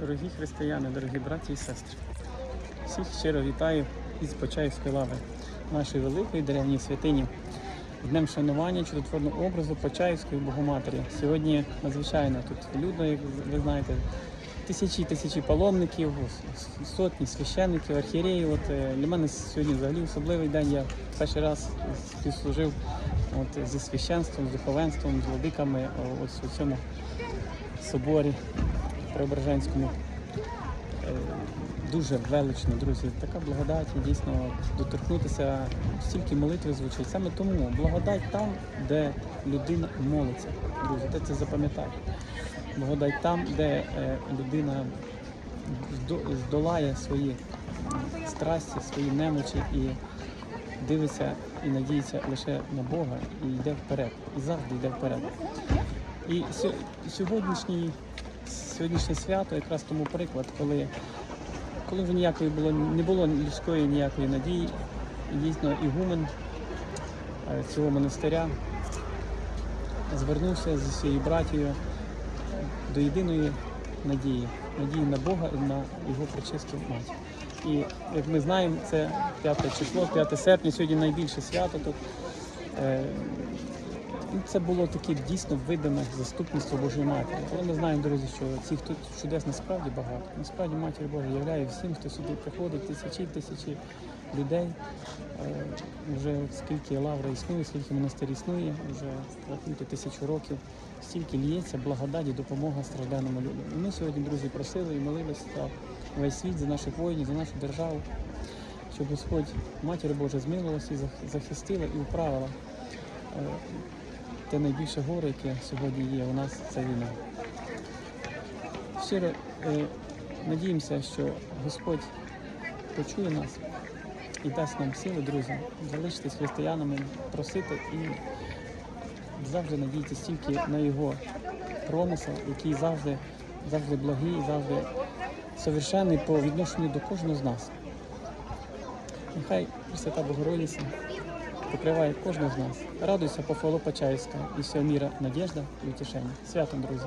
Дорогі християни, дорогі браті і сестри, всіх щиро вітаю із Почаївської лави, нашої великої древньої святині, днем шанування чудотворного образу Почаївської Богоматері. Сьогодні надзвичайно тут людно, як ви знаєте, тисячі тисячі паломників, сотні священників, архієреїв. От е, для мене сьогодні взагалі особливий день. Я перший раз співслужив от, зі священством, з духовенством, з владиками ось у цьому соборі Преображенському. Е, Дуже велично, друзі. Така благодать дійсно доторкнутися, стільки молитви звучить. Саме тому благодать там, де людина молиться. Друзі, де це запам'ятати. Благодать там, де е, людина здолає свої страсті, свої немочі і дивиться і надіється лише на Бога і йде вперед. І завжди йде вперед. І сьогоднішній, сьогоднішнє свято якраз тому приклад, коли, коли вже ніякої було, не було людської ніякої надії, і дійсно ігумен е, цього монастиря звернувся зі своєю братією до єдиної надії, надії на Бога і на його пречисту мать. І як ми знаємо, це 5 число, 5 серпня, сьогодні найбільше свято тут. Ну, Це було таке дійсно видиме заступництво Божої Матері. Але ми знаємо, друзі, що цих тут чудес насправді багато. Насправді Матір Божа являє всім, хто сюди приходить, тисячі тисячі людей. Е, Вже скільки лавра існує, скільки монастир існує, вже рахуйте тисячу років, стільки лється благодаті, допомога стражданому людям. І ми сьогодні, друзі, просили і молилися за весь світ, за наших воїнів, за нашу державу, щоб Господь Матір Божа змилилася і захистила і управила е, те найбільше горе, яке сьогодні є у нас, це війна. Щиро е, надіємося, що Господь почує нас і дасть нам сили, друзі, залишитись християнами, просити і завжди надіятися тільки на Його промисел, який завжди, завжди благий, завжди совершенний по відношенню до кожного з нас. Нехай Пресвята Богородиця покриває кожного з нас. Радуйся, похвалу Почаївська і вся міра, надіжда і утішення. Святом, друзі!